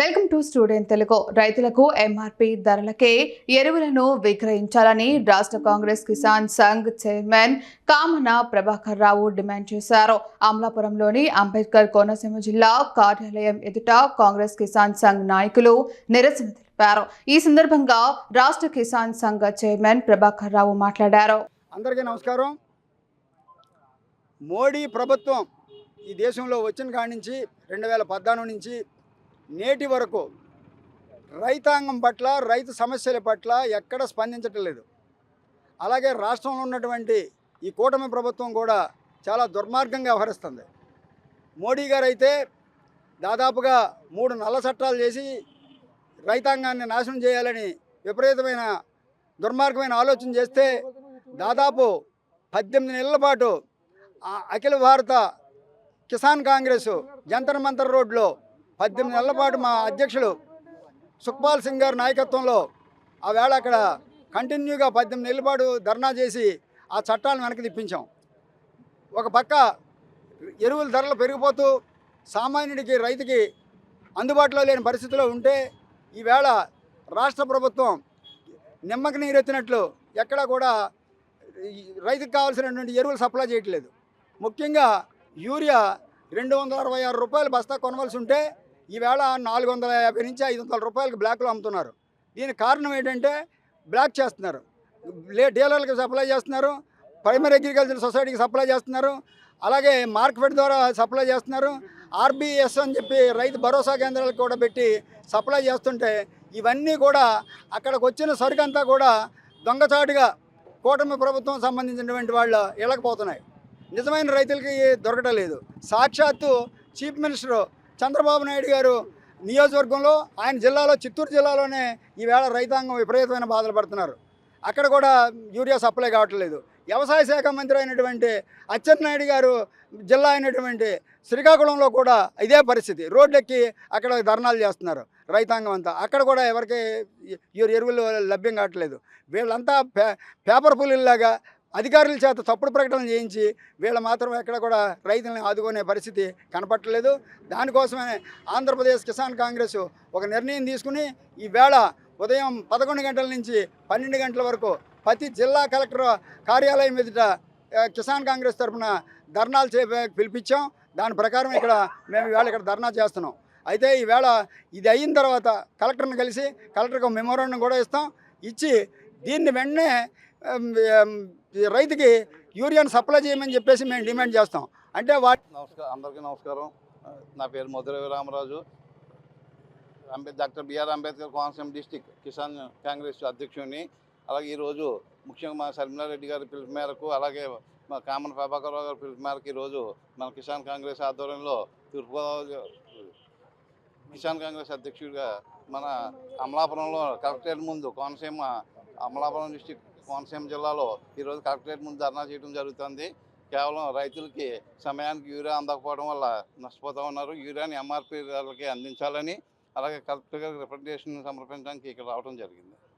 Welcome to student Telugu. రైతులకు MRP ధరలకే ఎరువులను విక్రయించాలని రాష్ట్ర కాంగ్రెస్ కిసాన్ సంఘ్ చైర్మన్ కామన ప్రభాకర్ రావు డిమాండ్ చేశారు. అమలాపురంలోని అంబేద్కర్ కోనసీమ జిల్లా కార్యాలయం ఎదుట కాంగ్రెస్ కిసాన్ సంఘ్ నాయకులు నిరసన తెలిపారు. ఈ సందర్భంగా రాష్ట్ర కిసాన్ సంఘ చైర్మన్ ప్రభాకర్ రావు మాట్లాడారు. అందరికీ నమస్కారం. మోడీ ప్రభుత్వం ఈ దేశంలో వచ్చిన కాడి నుంచి రెండు వేల పద్నాలుగు నుంచి నేటి వరకు రైతాంగం పట్ల రైతు సమస్యల పట్ల ఎక్కడ స్పందించటం లేదు. అలాగే రాష్ట్రంలో ఉన్నటువంటి ఈ కూటమి ప్రభుత్వం కూడా చాలా దుర్మార్గంగా వ్యవహరిస్తుంది. మోడీ గారు అయితే దాదాపుగా మూడు నల్ల చట్టాలు చేసి రైతాంగాన్ని నాశనం చేయాలని విపరీతమైన దుర్మార్గమైన ఆలోచన చేస్తే దాదాపు పద్దెనిమిది నెలల పాటు అఖిల భారత కిసాన్ కాంగ్రెస్ జంతర్ మంతర్ రోడ్లో పద్దెనిమిది నెలల పాటు మా అధ్యక్షుడు సుఖ్పాల్ సింగ్ గారు నాయకత్వంలో ఆ వేళ అక్కడ కంటిన్యూగా పద్దెనిమిది నెలల పాటు ధర్నా చేసి ఆ చట్టాలను వెనక్కి తిప్పించాం. ఒక పక్క ఎరువుల ధరలు పెరిగిపోతూ సామాన్యుడికి రైతుకి అందుబాటులో లేని పరిస్థితిలో ఉంటే ఈవేళ రాష్ట్ర ప్రభుత్వం నిమ్మకి నీరెత్తినట్లు ఎక్కడా కూడా రైతుకు కావాల్సినటువంటి ఎరువులు సప్లై చేయట్లేదు. ముఖ్యంగా యూరియా రెండు వందల అరవై ఆరు రూపాయలు బస్తా కొనవలసి ఉంటే ఈవేళ నాలుగు వందల యాభై నుంచి ఐదు వందల రూపాయలకు బ్లాక్లో అమ్ముతున్నారు. దీనికి కారణం ఏంటంటే బ్లాక్ చేస్తున్నారు. లే డీలర్లకు సప్లై చేస్తున్నారు. ప్రైమరీ అగ్రికల్చర్ సొసైటీకి సప్లై చేస్తున్నారు. అలాగే మార్కెట్ ద్వారా సప్లై చేస్తున్నారు. ఆర్బీఎస్ అని చెప్పి రైతు భరోసా కేంద్రాలకు కూడా పెట్టి సప్లై చేస్తుంటే ఇవన్నీ కూడా అక్కడికి వచ్చిన సరుకంతా కూడా దొంగచాటుగా కూటమి ప్రభుత్వం సంబంధించినటువంటి వాళ్ళు ఇళ్ళకపోతున్నాయి నిజమైన రైతులకి దొరకటం లేదు. సాక్షాత్తు చీఫ్ మినిస్టర్ చంద్రబాబు నాయుడు గారు నియోజకవర్గంలో ఆయన జిల్లాలో చిత్తూరు జిల్లాలోనే ఈవేళ రైతాంగం విపరీతమైన బాధలు పడుతున్నారు. అక్కడ కూడా యూరియా సప్లై కావట్లేదు. వ్యవసాయ శాఖ మంత్రి అయినటువంటి అచ్చెన్నాయుడు గారు జిల్లా అయినటువంటి శ్రీకాకుళంలో కూడా ఇదే పరిస్థితి. రోడ్లెక్కి అక్కడ ధర్నాలు చేస్తున్నారు రైతాంగం అంతా. అక్కడ కూడా ఎవరికి ఎరువులు లభ్యం కావట్లేదు. వీళ్ళంతా పే పేపర్ పులిలాగా అధికారుల చేత తప్పుడు ప్రకటనలు చేయించి వీళ్ళు మాత్రం ఎక్కడ కూడా రైతులను ఆదుకునే పరిస్థితి కనపట్టలేదు. దానికోసమే ఆంధ్రప్రదేశ్ కిసాన్ కాంగ్రెస్ ఒక నిర్ణయం తీసుకుని ఈవేళ ఉదయం పదకొండు గంటల నుంచి పన్నెండు గంటల వరకు ప్రతి జిల్లా కలెక్టర్ కార్యాలయం ఎదుట కిసాన్ కాంగ్రెస్ తరఫున ధర్నాలు చే పిలిపించాం. దాని ప్రకారం ఇక్కడ మేము ఈవేళ ఇక్కడ ధర్నా చేస్తున్నాం. అయితే ఈవేళ ఇది అయిన తర్వాత కలెక్టర్ని కలిసి కలెక్టర్కి మెమోరాండం కూడా ఇస్తాం. ఇచ్చి దీన్ని వెంటనే రైతుకి యూరియాను సప్లై చేయమని చెప్పేసి మేము డిమాండ్ చేస్తాం. అంటే వాటి నమస్కారం అందరికీ నమస్కారం. నా పేరు Madhuravi Ramaraju. Ambe doctor B R Ambedkar Konaseema district Kisan Congress అధ్యక్షుడిని. అలాగే ఈరోజు ముఖ్యంగా మా శర్మిలారెడ్డి గారి పిలుపు మేరకు అలాగే మా కామన్ ప్రభాకర్ గారి పిలుపు మేరకు ఈరోజు మన కిసాన్ కాంగ్రెస్ ఆధ్వర్యంలో తూర్పుగోదావరి కిసాన్ కాంగ్రెస్ అధ్యక్షుడిగా మన అమలాపురంలో కలెక్టరేట్ ముందు కోనసీమ అమలాపురం డిస్టిక్ కోనసీమ జిల్లాలో ఈరోజు కలెక్టరేట్ ముందు ధర్నా చేయడం జరుగుతుంది. కేవలం రైతులకి సమయానికి యూరియా అందకపోవడం వల్ల నష్టపోతూ ఉన్నారు. యూరియాని ఎంఆర్పీ ధరలకి అందించాలని అలాగే కలెక్టర్ గారికి రిప్రజెంటేషన్ సమర్పించడానికి ఇక్కడ రావడం జరిగింది.